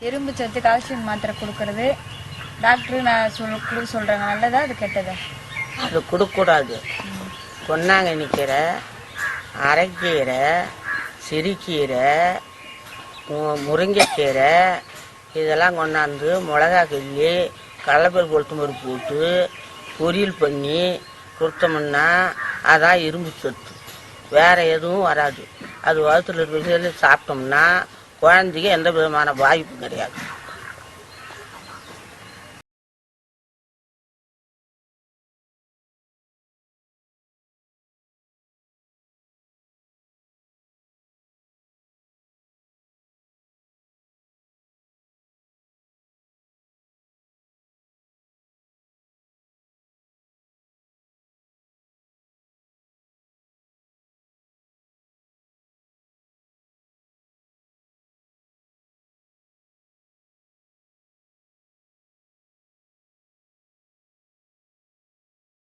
இரும்பு சத்து கால்சியம் மாத்திரை கொடுக்கறது. டாக்டர் நான் சொல் கொடுக்க சொல்கிறாங்க நல்லதா அது கெட்டதா? அது கொடுக்கக்கூடாது. பொன்னாங்கண்ணி கீரை அரைக்கீரை சிறுகீரை மு- முருங்கைக்கீரை இதெல்லாம் கொண்டாந்து மிளகா கிள்ளி கடலப்பல் கொளுத்து போட்டு பொரியல் பண்ணி கொடுத்தோம்னா அதான் இரும்பு சத்து. வேறு எதுவும் வராது. அது வகுத்துல இருக்கிறது சாப்பிட்டோம்னா குழந்தைக்கு எந்த விதமான பாதிப்பும் கிடையாது.